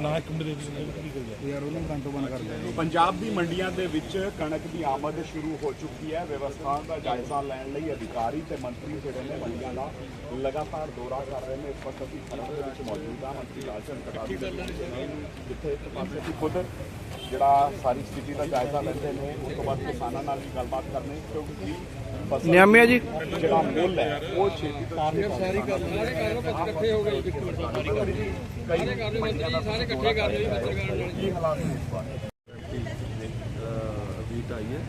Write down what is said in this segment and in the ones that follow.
ਨਾ ਇੱਕ ਮਿੰਟ ਦੇ ਵਿੱਚ ਯਾਰ ਉਹਨੂੰ ਕੰਟੋ ਬੰਦ ਕਰ ਦੇ ਪੰਜਾਬ ਦੀ ਮੰਡੀਆਂ ਦੇ ਵਿੱਚ ਕਣਕ ਦੀ ਆਮਦ ਸ਼ੁਰੂ ਹੋ ਚੁੱਕੀ ਹੈ। ਵਿਵਸਥਾ ਦਾ ਜਾਇਜ਼ਾ ਲੈਣ ਲਈ ਅਧਿਕਾਰੀ ਤੇ ਮੰਤਰੀ ਜਿਹੜੇ ਨੇ ਮੰਡੀਆਂ ਦਾ ਲਗਾਤਾਰ ਦੌਰਾ ਕਰ ਰਹੇ ਨੇ। ਇਸ ਵਕਤ ਅਸੀਂ ਖਰੜ ਦੇ ਵਿੱਚ ਮੌਜੂਦ ਹਾਂ। ਮੰਤਰੀ ਲਾਲਚੰਦ ਕਟਾਰੀ ਜਿੱਥੇ ਇੱਕ ਪਾਸੇ ਖੁਦ ਜਿਹੜਾ ਸਾਰੀ ਸਥਿਤੀ ਦਾ ਜਾਇਜ਼ਾ ਲੈਂਦੇ ਨੇ ਉਸ ਤੋਂ ਬਾਅਦ ਕਿਸਾਨਾਂ ਨਾਲ ਵੀ ਗੱਲਬਾਤ ਕਰਨੀ ਕਿਉਂਕਿ ਨਿਆਮਿਆ ਜੀ। ਜਿਹੜਾ ਮੁੱਲ ਹੈ ਉਹ ਛੇਤੀ ਤੋਂ ਛੇਤੀ ਸਾਰੇ ਕਰ ਲਓ ਇਕੱਠੇ ਹੋ ਗਏ ਸਾਰੇ ਕਰ ਲਓ ਮੰਤਰੀ ਜੀ ਸਾਰੇ ਇਕੱਠੇ ਕਰ ਲਓ ਪੱਤਰਕਾਰ ਨਾਲ ਕੀ ਹਾਲਾਤ ਨੇ ਇਸ ਵਾਰ ਵੀਟ ਆਈ ਹੈ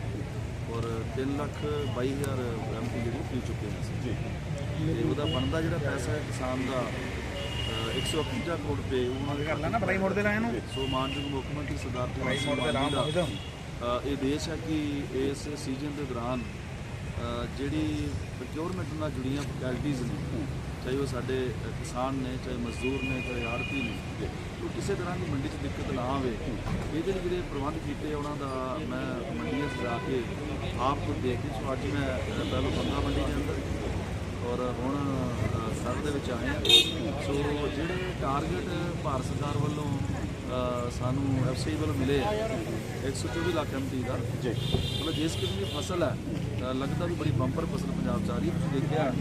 ਔਰ 3 ਲੱਖ 22 ਹਜ਼ਾਰ ਐਮਪੀ ਜਿਹੜੀ ਪੀ ਚੁੱਕੇ ਨੇ ਜੀ। ਤੇ ਉਹਦਾ ਬਣਦਾ ਜਿਹੜਾ ਪੈਸਾ ਹੈ ਕਿਸਾਨ ਦਾ ਅਹ, 151 ਕਰੋੜ ਰੁਪਏ ਉਹਨਾਂ ਦੇ ਕਰ ਲੈਣਾ ਬੜਾਈ ਮੋੜ ਦੇ ਲਾਇਆ ਨੂੰ? ਸੋ ਮਾਨਯੋਗ ਮੁੱਖ ਮੰਤਰੀ ਸਰਦਾਰ ਮੋੜ ਦੇ ਰਾਮ ਜੀ ਅਹ, ਇਹ ਦੇਸ਼ ਹੈ ਕਿ ਇਸ ਸੀਜ਼ਨ ਦੇ ਦੌਰਾਨ ਜਿਹੜੀ ਪ੍ਰੋਕਿਉਰਮੈਂਟ ਨਾਲ ਜੁੜੀਆਂ ਫੈਕਲਟੀਆਂ ਨੇ ਚਾਹੇ ਉਹ ਸਾਡੇ ਕਿਸਾਨ ਨੇ ਚਾਹੇ ਮਜ਼ਦੂਰ ਨੇ ਚਾਹੇ ਆੜਤੀ ਨੇ ਉਹ ਕਿਸੇ ਤਰ੍ਹਾਂ ਦੀ ਮੰਡੀ 'ਚ ਦਿੱਕਤ ਨਾ ਆਵੇ। ਇਹਦੇ ਲਈ ਜਿਹੜੇ ਪ੍ਰਬੰਧ ਕੀਤੇ ਉਹਨਾਂ ਦਾ ਮੈਂ ਮੰਡੀਆਂ ਸਜਾ ਕੇ ਆਪ ਨੂੰ ਦੇਖ ਕੇ ਸੋ ਅੱਜ ਮੈਂ ਪਹਿਲਾਂ ਬੰਦਾ ਮੰਡੀ ਦੇ ਅੰਦਰ ਔਰ ਹੁਣ ਅ, ਸਰ ਦੇ ਵਿੱਚ ਆਏ ਸੋ ਜਿਹੜੇ ਟਾਰਗੇਟ ਭਾਰਤ ਸਰਕਾਰ ਵੱਲੋਂ ਸਾਨੂੰ ਐਫਸੀਆਈ ਵੱਲੋਂ ਮਿਲੇ ਆ, 124 ਲੱਖ ਐਮਟੀ ਦਾ। ਜੀ। ਮਤਲਬ ਜਿਸ ਕਿਸਮ ਦੀ ਫਸਲ ਹੈ ਲੱਗਦਾ ਵੀ ਬੜੀ ਬੰਪਰ ਫਸਲ ਪੰਜਾਬ 'ਚ ਆ ਰਹੀ ਹੈ। ਤੁਸੀਂ ਦੇਖਿਆ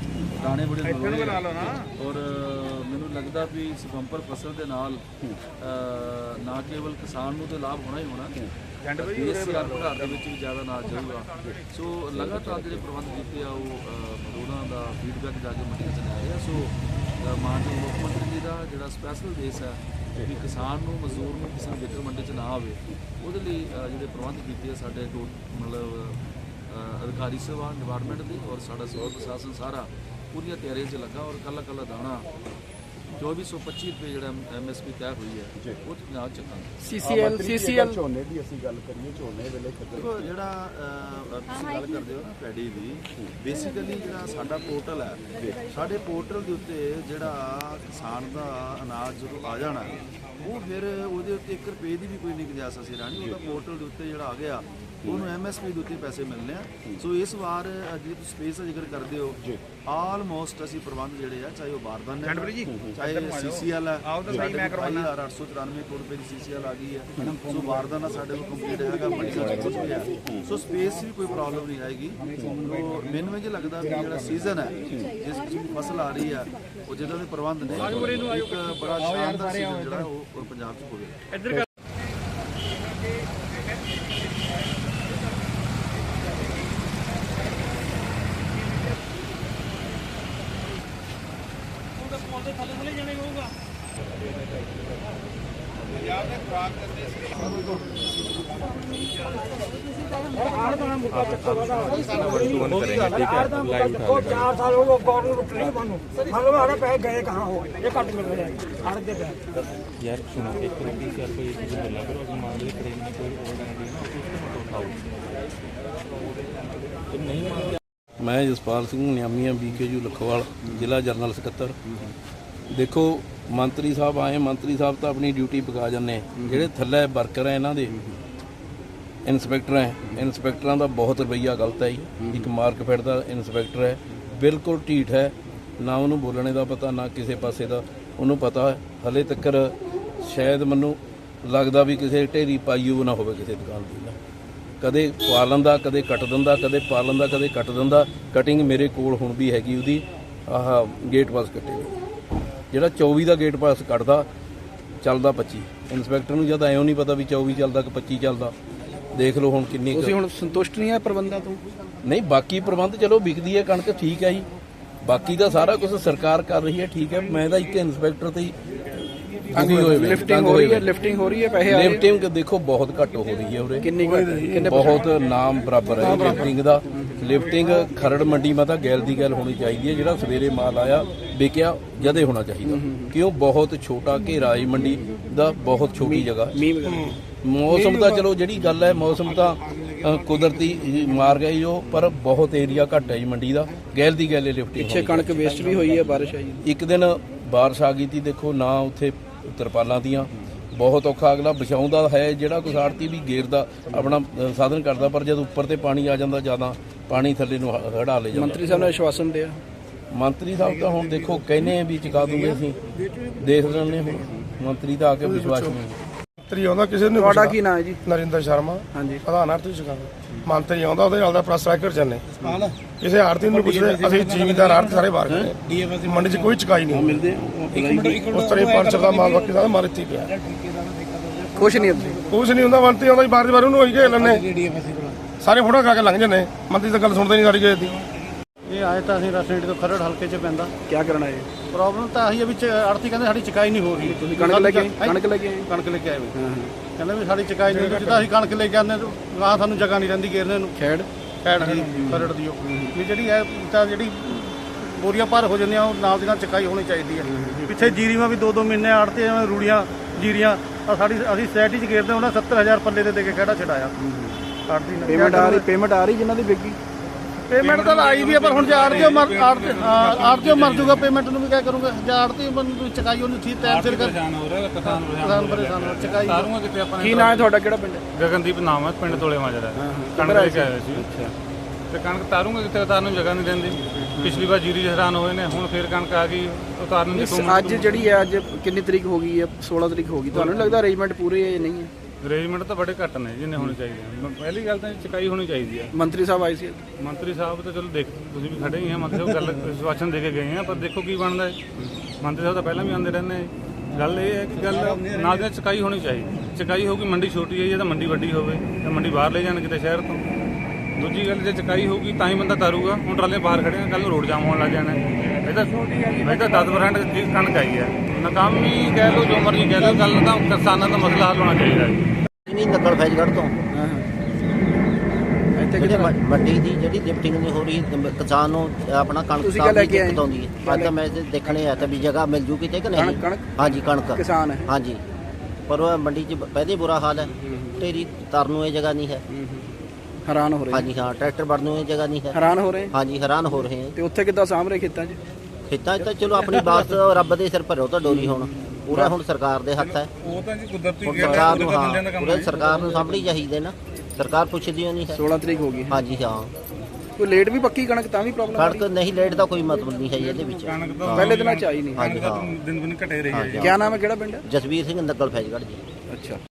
ਦਾਣੇ ਬੜੇ ਆ। ਨਾ। ਔਰ ਮੈਨੂੰ ਲੱਗਦਾ ਵੀ ਇਸ ਬੰਪਰ ਫਸਲ ਦੇ ਨਾਲ ਨਾ ਕੇਵਲ ਕਿਸਾਨ ਨੂੰ ਤੇ ਲਾਭ ਹੋਣਾ ਹੀ ਹੋਣਾ ਜੰਡ ਭਾਈ ਇਸ ਯਾਰ ਘਰ ਦੇ ਵਿੱਚ ਵੀ ਜ਼ਿਆਦਾ ਨਾ ਜਾਊਗਾ। ਸੋ ਲਗਾਤਾਰ ਜਿਹੜੇ ਪ੍ਰਬੰਧ ਕੀਤੇ ਆ ਉਹ ਉਹਨਾਂ ਦਾ ਫੀਡਬੈਕ ਜਾ ਕੇ ਮੰਡੀਆਂ 'ਚ ਲੈ ਰਿਹਾ ਸੋ ਮਾਨਯੋਗ ਮੁੱਖ ਮੰਤਰੀ ਜੀ ਦਾ ਜਿਹੜਾ ਸਪੈਸ਼ਲ ਦੇਸ਼ ਹੈ ਕਿ ਕਿਸਾਨ ਨੂੰ, ਮਜ਼ਦੂਰ ਨੂੰ ਕਿਸੇ ਨੂੰ ਦਿੱਕਤ ਮੰਡੀ 'ਚ ਨਾ ਆਵੇ, ਉਹਦੇ ਲਈ ਜਿਹੜੇ ਪ੍ਰਬੰਧ ਕੀਤੇ ਆ ਸਾਡੇ ਮਤਲਬ ਅਧਿਕਾਰੀ ਸਭਾ ਡਿਪਾਰਟਮੈਂਟ ਦੀ ਔਰ ਸਾਡਾ ਸਿਵਲ ਪ੍ਰਸ਼ਾਸਨ ਸਾਰਾ, ਪੂਰੀਆਂ ਤਿਆਰੀਆਂ 'ਚ ਲੱਗਾ ਔਰ ਕੱਲਾ ਕੱਲਾ ਦਾਣਾ 2425 ਰੁਪਏ ਜਿਹੜਾ ਐਮਐਸਪੀ ਤੈਅ ਹੋਈ ਹੈ ਉਹ ਤੇ ਪੰਜਾਬ ਚੱਕਾਂਗੇ। ਸੀਸੀਐਲ ਸੀਸੀਐਲ ਝੋਨੇ ਦੀ ਅਸੀਂ ਗੱਲ ਕਰੀਏ ਝੋਨੇ ਵੇਲੇ ਖੱਦਰ ਦੇਖੋ ਜਿਹੜਾ ਅਹ, ਤੁਸੀਂ ਗੱਲ ਕਰਦੇ ਹੋ ਨਾ ਪੈਡੀ ਦੀ ਬੇਸਿਕਲੀ ਜਿਹੜਾ ਸਾਡਾ ਪੋਰਟਲ ਹੈ ਸਾਡੇ ਪੋਰਟਲ ਦੇ ਉੱਤੇ ਜਿਹੜਾ ਕਿਸਾਨ ਦਾ ਅਨਾਜ ਜਦੋਂ ਆ ਜਾਣਾ ਉਹ ਫਿਰ ਉਹਦੇ ਉੱਤੇ 1 ਰੁਪਏ ਦੀ ਵੀ ਕੋਈ ਨਹੀਂ ਗੁੰਜਾਇਸ਼ ਅਸੀਂ ਰਹਿਣੀ ਉਹਦਾ ਪੋਰਟਲ ਦੇ ਉੱਤੇ ਜਿਹੜਾ ਆ ਗਿਆ ਉਹਨੂੰ ਐਮਐਸਪੀ ਦੇ ਉੱਤੇ ਪੈਸੇ ਮਿਲਨੇ ਆ। ਸੋ ਇਸ ਵਾਰ ਜੇ ਤੁਸੀਂ ਸਪੇਸ ਦਾ ਜ਼ਿਕਰ ਕਰਦੇ ਹੋ ਆਲਮੋਸਟ ਅਸੀਂ ਪ੍ਰਬੰਧ ਜਿਹੜੇ ਆ ਚਾਹੇ ਉਹ ਬਾਰਦਾਨ ਜੀ, ਚਾਹੇ ਸੀਸੀਐਲ ਹੈ ਮੈਂ ਕਰਵਾਉਣਾ। 894 ਕਰੋੜ ਰੁਪਏ ਦੀ ਸੀਸੀਐਲ ਆ ਗਈ ਹੈ। ਸੋ ਬਾਰਦਾਨਾ ਸਾਡੇ ਕੋਲ ਕੰਪਲੀਟ ਹੈਗਾ ਬੜੀ ਸਾਰੀ ਕੁਝ ਵੀ ਹੈ। ਸੋ ਸਪੇਸ ਵੀ ਕੋਈ ਪ੍ਰੋਬਲਮ ਨਹੀਂ ਆਏਗੀ ਸੋ ਮੈਨੂੰ ਇਹ ਲੱਗਦਾ ਵੀ ਜਿਹੜਾ ਸੀਜ਼ਨ ਹੈ ਜਿਸ ਦੀ ਫਸਲ ਆ ਰਹੀ ਹੈ ਉਹ ਜਦੋਂ ਦੇ ਪ੍ਰਬੰਧ ਨੇ ਇੱਕ ਬੜਾ ਸ਼ਾਨਦਾਰ ਸੀਜ਼ਨ ਜਿਹੜਾ ਉਹ ਪੰਜਾਬ 'ਚ फोन करेंगे ठीक है लाइव उठा चार साल हो गए नहीं मानो मतलब अरे पैसे गए कहाँ हो ये कट मिल रहे हैं यार सुनो एक तो प्लीज यार कोई चीज बोला करो अगर मान लीजिए ट्रेन में कोई और गाड़ी ना उसको उठाओ तुम नहीं मान मैं जसपाल सिंह नियामिया बीकेयू लखवाल जिला जनरल सकत्तर ਦੇਖੋ ਮੰਤਰੀ ਸਾਹਿਬ ਆਏ ਮੰਤਰੀ ਸਾਹਿਬ ਤਾਂ ਆਪਣੀ ਡਿਊਟੀ ਪਕਾ ਜਾਂਦੇ ਜਿਹੜੇ ਥੱਲੇ ਵਰਕਰ ਹੈ ਇਹਨਾਂ ਦੇ ਇਨਸਪੈਕਟਰ ਹੈ। ਇਨਸਪੈਕਟਰਾਂ ਦਾ ਬਹੁਤ ਰਵੱਈਆ ਗਲਤ ਹੈ ਜੀ ਇੱਕ ਮਾਰਕਫੈਟ ਦਾ ਇਨਸਪੈਕਟਰ ਹੈ ਬਿਲਕੁਲ ਢੀਠ ਹੈ ਨਾ ਉਹਨੂੰ ਬੋਲਣੇ ਦਾ ਪਤਾ ਨਾ ਕਿਸੇ ਪਾਸੇ ਦਾ। ਉਹਨੂੰ ਪਤਾ ਹੈ ਹਲੇ ਤੱਕ ਸ਼ਾਇਦ ਮੈਨੂੰ ਲੱਗਦਾ ਵੀ ਕਿਸੇ ਢੇਰੀ ਪਾਈਓ ਨਾ ਹੋਵੇ ਕਿਸੇ ਦੁਕਾਨ ਦੀ ਨਾ। ਕਦੇ ਪਾ ਲੈਂਦਾ ਕਦੇ ਕੱਟ ਦਿੰਦਾ ਕਦੇ ਪਾ ਲੈਂਦਾ ਕਦੇ ਕੱਟ ਦਿੰਦਾ। ਕਟਿੰਗ ਮੇਰੇ ਕੋਲ ਹੁਣ ਵੀ ਹੈਗੀ ਉਹਦੀ। ਆਹ ਗੇਟ ਪਾਸ ਕੱਟੇ ਦੀ। ਜਿਹੜਾ 24 ਦਾ ਗੇਟ ਪਾਸ ਕੱਟਦਾ ਚੱਲਦਾ 25 ਇਨਸਪੈਕਟਰ ਨੂੰ ਜਦ ਐਂ ਨਹੀਂ ਪਤਾ ਵੀ 24 ਚੱਲਦਾ ਕਿ 25 ਚੱਲਦਾ ਦੇਖ ਲਓ ਹੁਣ ਕਿੰਨੀ ਤੁਸੀਂ ਹੁਣ ਸੰਤੁਸ਼ਟ ਨਹੀਂ ਹੈ ਪ੍ਰਬੰਧਾਂ ਤੋਂ? ਨਹੀਂ ਬਾਕੀ ਪ੍ਰਬੰਧ ਚਲੋ ਵਿਕਦੀ ਹੈ ਕਣਕ ਠੀਕ ਹੈ ਜੀ। ਬਾਕੀ ਦਾ ਸਾਰਾ ਕੁਝ ਸਰਕਾਰ ਕਰ ਰਹੀ ਹੈ ਠੀਕ ਹੈ। ਮੈਂ ਤਾਂ ਇੱਕ ਇਨਸਪੈਕਟਰ ਤੇ ਹੀ ਲਿਫਟਿੰਗ ਹੋ ਰਹੀ ਹੈ। ਲਿਫਟਿੰਗ ਹੋ। ਰਹੀ ਹੈ ਪੈਸੇ ਆ ਰਹੇ ਲਿਫਟਿੰਗ ਦੇਖੋ ਬਹੁਤ ਘੱਟ ਹੋ ਰਹੀ ਹੈ ਉਰੇ। ਕਿੰਨੀ ਕਿੰਨੇ ਬਹੁਤ ਨਾਮ ਬਰਾਬਰ ਹੈ ਲਿਫਟਿੰਗ ਦਾ। ਲਿਫਟਿੰਗ ਖਰੜ ਮੰਡੀ ਮਾ ਤਾਂ ਗੈਲ ਦੀ ਗੱਲ ਹੋਣੀ ਚਾਹੀਦੀ ਹੈ ਜਿਹੜਾ ਸਵੇਰੇ ਮਾਲ ਆਇਆ ਵਿਕਿਆ ਜਦੇ ਹੋਣਾ ਚਾਹੀਦਾ। ਕਿਉਂ ਬਹੁਤ ਛੋਟਾ ਘੇਰਾ ਹੈ ਮੰਡੀ ਦਾ ਬਹੁਤ ਛੋਟੀ ਜਗ੍ਹਾ। ਹੈ। ਮੌਸਮ ਦਾ ਚਲੋ ਜਿਹੜੀ ਗੱਲ ਹੈ ਮੌਸਮ ਤਾਂ ਅ, ਕੁਦਰਤੀ ਮਾਰ ਗਈ ਉਹ ਪਰ ਬਹੁਤ ਏਰੀਆ ਘੱਟ ਹੈ ਜੀ ਮੰਡੀ ਦਾ। ਗੈਲ ਦੀ ਗੈਲੇ ਲਿਫਟਿੰਗ ਪਿੱਛੇ ਕਣਕ ਵੇਸਟ ਵੀ ਹੋਈ ਹੈ ਬਾਰਿਸ਼ ਆਈ ਇੱਕ ਦਿਨ ਬਾਰਿਸ਼ ਆ ਗਈ ਤੀ ਦੇਖੋ ਨਾ ਉੱਥੇ ਤਰਪਾਲਾਂ ਦੀਆਂ ਬਹੁਤ ਔਖਾ ਅਗਲਾ ਵਿਛਾਉਂਦਾ ਹੈ ਜਿਹੜਾ ਕੁਛ ਆੜਤੀ ਵੀ ਗੇਰਦਾ ਆਪਣਾ ਅ, ਸਾਧਨ ਕਰਦਾ ਪਰ ਜਦ ਉੱਪਰ ਤੇ ਪਾਣੀ ਆ ਜਾਂਦਾ ਜ਼ਿਆਦਾ ਪਾਣੀ ਥੱਲੇ ਨੂੰ ਹ- ਹੜਾ ਲੈ ਜਾਂਦਾ। ਮੰਤਰੀ ਸਾਹਿਬ ਨੇ ਆਸ਼ਵਾਸਨ ਦਿਆ। ਮੰਤਰੀ ਸਾਹਿਬ ਤਾਂ ਹੁਣ ਦੇਖੋ ਕਹਿੰਦੇ ਆ ਵੀ ਚੁਕਾ ਦੂਗੇ ਅਸੀਂ। ਦੇਖ ਲੈਣੇ ਹੁਣ। ਮੰਤਰੀ ਤਾਂ ਆ ਕੇ ਵਿਸ਼ਵਾਸ ਨਹੀਂ ਮੰਤਰੀ ਆਉਂਦਾ ਕਿਸੇ ਨੂੰ ਤੁਹਾਡਾ ਕੀ ਨਾਮ ਹੈ ਜੀ? ਨਰਿੰਦਰ ਸ਼ਰਮਾ। ਹਾਂਜੀ। ਪ੍ਰਧਾਨ ਆਰਥਿਕ ਸ਼ਿਕਾਇਤ ਮੰਤਰੀ ਆਉਂਦਾ ਉਹਦੇ ਨਾਲ ਦਾ ਪ੍ਰੈਸ ਸੈਕਟਰ ਜੰਨੇ ਕਿਸੇ ਆੜਤੀ ਨੂੰ ਪੁੱਛਦੇ। ਅਸੀਂ ਜ਼ਿਮੀਦਾਰ ਆੜਤ ਸਾਰੇ ਬਾਹਰ ਹਾਂ। ਮੰਡੀ 'ਚ ਕੋਈ ਚਕਾਈ ਨਹੀਂ। ਮਿਲਦੇ ਉਸ ਤਰ੍ਹਾਂ ਹੀ ਪਰਚਰ ਦਾ ਮਾਲ ਬਾਕੀ ਦਾ ਮਾਰ ਇੱਥੇ ਹੀ ਪਿਆ। ਕੁਛ ਨਹੀਂ ਉੱਥੇ ਕੁਛ ਨਹੀਂ ਹੁੰਦਾ। ਮੰਤਰੀ ਆਉਂਦਾ ਜੀ ਬਾਰ ਦੀ ਬਾਰ ਉਹਨੂੰ ਹੋਈ ਗਏ ਲੈਣੇ ਸਾਰੇ ਫੋਟੋ ਕਰਾ ਕੇ ਲੰਘ ਜਾਂਦੇ। ਮੰਤਰੀ ਤਾਂ ਗੱਲ ਸੁਣਦੇ ਨਹੀਂ ਸਾਡੀ ਕਿਸੇ ਦੀ। ਇਹ ਆਏ ਤਾਂ ਅਸੀਂ ਰਸਨੇਟ ਤੋਂ ਖਰੜ ਹਲਕੇ 'ਚ ਪੈਂਦਾ। ਕੀ ਕਰਨਾ ਹੈ ਪ੍ਰੋਬਲਮ ਤਾਂ ਆਹੀ ਹੈ ਵਿੱਚ ਆੜਤੀ ਕਹਿੰਦੇ ਸਾਡੀ ਚਕਾਈ ਨਹੀਂ ਹੋ ਰਹੀ। ਤੁਸੀਂ ਕਣਕ ਲੈ ਕੇ ਆਏ? ਕਣਕ ਲੈ ਕੇ ਆਏ? ਕਣਕ ਲੈ ਕੇ ਆਏ ਕਹਿੰਦੇ ਵੀ ਸਾਡੀ ਚਕਾਈ ਨਹੀਂ ਜਿੱਦਾਂ ਅਸੀਂ ਕਣਕ ਲੈ ਕੇ ਗਾਂ ਸਾਨੂੰ ਜਗ੍ਹਾ ਨਹੀਂ ਰਹਿੰਦੀ ਗੇਰਨੇ ਨੂੰ। ਖੇੜ? ਖੈੜ ਖਰੜ ਦੀ ਉਹ। ਵੀ ਜਿਹੜੀ ਹੈ ਤਾਂ ਜਿਹੜੀ ਬੋਰੀਆਂ ਭਰ ਹੋ ਜਾਂਦੀਆਂ ਉਹ ਨਾਲ ਦੀ ਨਾਲ ਚਕਾਈ ਹੋਣੀ ਚਾਹੀਦੀ ਹੈ। ਪਿੱਛੇ ਜੀਰੀਆਂ ਵੀ ਦੋ ਦੋ ਮਹੀਨੇ ਆੜਤੇ ਰੂੜੀਆਂ ਜੀਰੀਆਂ ਸਾਡੀ ਅਸੀਂ ਸੋਸਾਇਟੀ 'ਚ ਗੇਰਦੇ ਉਹਨਾਂ 70000 ਪੱਲੇ ਦੇ ਦੇ ਕੇ ਖੇੜਾ ਛਡਾਇਆ। ਆੜਤੀ ਪੇਮੈਂਟ ਆ ਰਹੀ ਪੇਮੈਂਟ ਆ ਰਹੀ ਜਿਨ੍ਹਾਂ ਦੀ ਵਿਕੀ? ਪੇਮੈਂਟ ਤਾਂ ਆਈ ਵੀ ਹੈ ਪਰ ਹੁਣ ਜੇ ਆੜਤੀਓ ਮਰ ਆੜਤੀਓ ਮਰ ਜਾਊਗਾ ਪੇਮੈਂਟ ਨੂੰ ਵੀ ਕਿਆ ਕਰੂੰਗਾ? ਜੇ ਆੜਤੀ ਬੰਦ ਚਕਾਈ ਉਹਨੂੰ ਠੀਕ ਟਾਈਮ ਸਿਰ ਕਰ ਪਰੇਸ਼ਾਨ ਹੋ ਰਿਹਾ ਕਿਸਾਨ ਕਿਸਾਨ ਪਰੇਸ਼ਾਨ ਹੋ ਚਕਾਈ ਤਾਰੂਗਾ ਕਿਤੇ ਆਪਾਂ ਕੀ ਨਾਮ ਹੈ ਤੁਹਾਡਾ ਕਿਹੜਾ ਪਿੰਡ ਗਗਨਦੀਪ ਨਾਮ ਹੈ ਪਿੰਡ ਤੋਲੇ ਮਾਜਰਾ। ਕਣਕ ਲੈ ਕੇ ਆਏ ਸੀ। ਅੱਛਾ ਤੇ ਕਣਕ ਤਾਰੂਗਾ ਕਿਤੇ ਉਤਾਰਨ ਨੂੰ ਜਗ੍ਹਾ ਨਹੀਂ ਦਿੰਦੀ। ਪਿਛਲੀ ਵਾਰ ਜੀਰੀ ਹੈਰਾਨ ਹੋਏ ਨੇ ਹੁਣ ਫੇਰ ਕਣਕ ਆ ਗਈ ਉਤਾਰਨ ਦੀ ਅੱਜ ਜਿਹੜੀ ਹੈ ਅੱਜ ਕਿੰਨੀ ਤਰੀਕ ਹੋ ਗਈ ਹੈ? 16 ਤਰੀਕ ਹੋ ਗਈ। ਤੁਹਾਨੂੰ ਨਹੀਂ ਲੱਗਦਾ ਅਰੇਂਜਮੈਂਟ ਪੂਰੇ ਹੈ ਜਾਂ ਨਹੀਂ ਹੈ? ਅਰੇਂਜਮੈਂਟ ਤਾਂ ਬੜੇ ਘੱਟ ਨੇ ਜਿੰਨੇ ਹੋਣੇ ਚਾਹੀਦੇ ਮ- ਪਹਿਲੀ ਗੱਲ ਤਾਂ ਚਕਾਈ ਹੋਣੀ ਚਾਹੀਦੀ ਆ। ਮੰਤਰੀ ਸਾਹਿਬ ਆਏ ਸੀ ਮੰਤਰੀ ਸਾਹਿਬ ਤਾਂ ਚਲੋ ਦੇਖ ਤੁਸੀਂ ਵੀ ਖੜੇ ਹੀ ਆ ਮੰਤਰੀ ਸਾਹਿਬ ਗੱਲ ਵਿਸ਼ਵਾਸਨ ਦੇ ਕੇ ਗਏ ਆ ਪਰ ਦੇਖੋ ਕੀ ਬਣਦਾ ਹੈ। ਮੰਤਰੀ ਸਾਹਿਬ ਤਾਂ ਪਹਿਲਾਂ ਵੀ ਆਉਂਦੇ ਰਹਿੰਦੇ ਆ। ਗੱਲ ਇਹ ਹੈ ਕਿ ਗੱਲ ਨਾਲ ਦੀ ਨਾਲ ਚਕਾਈ ਹੋਣੀ ਚਾਹੀਦੀ ਚਕਾਈ ਹੋਊਗੀ ਮੰਡੀ ਛੋਟੀ ਹੈ ਜਾਂ ਤਾਂ ਮੰਡੀ ਵੱਡੀ ਹੋਵੇ ਤਾਂ ਮੰਡੀ ਬਾਹਰ ਲੈ ਜਾਣ ਕਿਤੇ ਸ਼ਹਿਰ ਤੋਂ। ਦੂਜੀ ਗੱਲ ਜੇ ਚਕਾਈ ਹੋਊਗੀ ਤਾਂ ਹੀ ਬੰਦਾ ਤਾਰੂਗਾ। ਹੁਣ ਟਰਾਲੇ ਬਾਹਰ ਖੜੇ ਆ ਕੱਲ ਨੂੰ ਰੋਡ ਜਾਮ ਹੋਣ ਲੱਗ ਜਾਣਾ। ਹੈ। ਇਹ ਤਾਂ ਇਹ ਤਾਂ 10% ਦੀ ਕਣਕ ਆਈ ਹੈ। ਨਾਕਾਮੀ ਕਹਿ ਲਓ ਜੋ ਮਰਜ਼ੀ ਕਹਿ ਲਓ ਗੱਲ ਤਾਂ ਕਿਸਾਨਾਂ ਦਾ ਮਸਲਾ ਹੱਲ ਹੋਣਾ ਚਾਹੀਦਾ ਹੈ ਨਹੀਂ ਨਕਲ ਫੈਜਗੜ੍ਹ ਤੋਂ। ਇੱਥੇ ਮ- ਮੰਡੀ ਦੀ ਜਿਹੜੀ ਲਿਫਟਿੰਗ ਨਹੀਂ ਹੋ ਰਹੀ ਕਿਸਾਨ ਨੂੰ ਆਪਣਾ ਕਣਕ ਕਿਆ ਲੈ ਕੇ ਆਉਂਦੀ ਹੈ। ਅੱਜ ਤਾਂ ਮੈਂ ਦੇਖਣੇ ਆ ਤਾਂ ਵੀ ਜਗ੍ਹਾ ਮਿਲ ਜੂਗੀ ਤੇ ਕਿ ਨਹੀਂ? ਹਾਂਜੀ ਕਣਕ। ਕਿਸਾਨ ਹੈ। ਹਾਂਜੀ। ਪਰ ਉਹ ਮੰਡੀ 'ਚ ਪਹਿਲੇ ਬੁਰਾ ਹਾਲ ਹੈ। ਢੇਰੀ ਤਰਨ ਨੂੰ ਇਹ ਜਗ੍ਹਾ ਨਹੀਂ ਹੈ। ਹੈਰਾਨ ਹੋ ਰਹੇ ਹਾਂਜੀ ਹਾਂ ਟਰੈਕਟਰ ਵੜਨ ਨੂੰ ਇਹ ਜਗ੍ਹਾ ਨਹੀਂ ਹੈ। ਹੈਰਾਨ ਹੋ ਰਹੇ? ਹਾਂਜੀ ਹੈਰਾਨ ਹੋ ਰਹੇ ਹਾਂ। ਤੇ ਉੱਥੇ ਕਿੱਦਾਂ ਰਹੇ ਖੇਤਾਂ 'ਚ? ਖੇਤਾਂ 'ਚ ਤਾਂ ਚਲੋ ਆਪਣੀ ਬਾਤ ਰੱਬ ਦੇ ਸਿਰ ਭਰੋ ਤਾਂ ਡੋਰੀ ਹੁਣ। ਪੂਰਾ ਹੁਣ ਸਰਕਾਰ ਦੇ ਹੱਥ ਹੈ। ਉਹ ਤਾਂ ਜੀ ਕੁਦਰਤੀ ਹੁਣ ਸਰਕਾਰ ਨੂੰ ਹਾਂ ਪੂਰੇ ਸਰਕਾਰ ਨੂੰ ਸਾਂਭਣੀ ਚਾਹੀਦੀ ਨਾ। ਸਰਕਾਰ ਪੁੱਛਦੀ ਨਹੀਂ ਹੈ। 16 ਤਰੀਕ ਹੋ ਗਈ ਹਾਂਜੀ ਹਾਂ। ਕੋਈ ਲੇਟ ਵੀ ਪੱਕੀ ਕਣਕ ਤਾਂ ਵੀ ਪ੍ਰੋਬਲਮ ਕਣਕ ਨਹੀਂ ਲੇਟ ਦਾ ਕੋਈ ਮਤਲਬ ਨਹੀਂ ਹੈ ਇਹਦੇ ਵਿੱਚ। ਕਣਕ ਤਾਂ ਰਹੀ ਪਹਿਲੇ ਦਿਨਾਂ 'ਚ ਆਈ ਨਹੀਂ। ਹਾਂਜੀ ਹਾਂ। ਦਿਨ ਦਿਨ ਘਟੇ ਰਹੀ ਹੈ ਕਿਆ ਨਾਮ ਹੈ ਕਿਹੜਾ ਪਿੰਡ? ਹੈ ਜਸਵੀਰ ਸਿੰਘ ਨਕਲ ਫੈਜਗੜ੍ਹ ਜੀ। ਅੱਛਾ।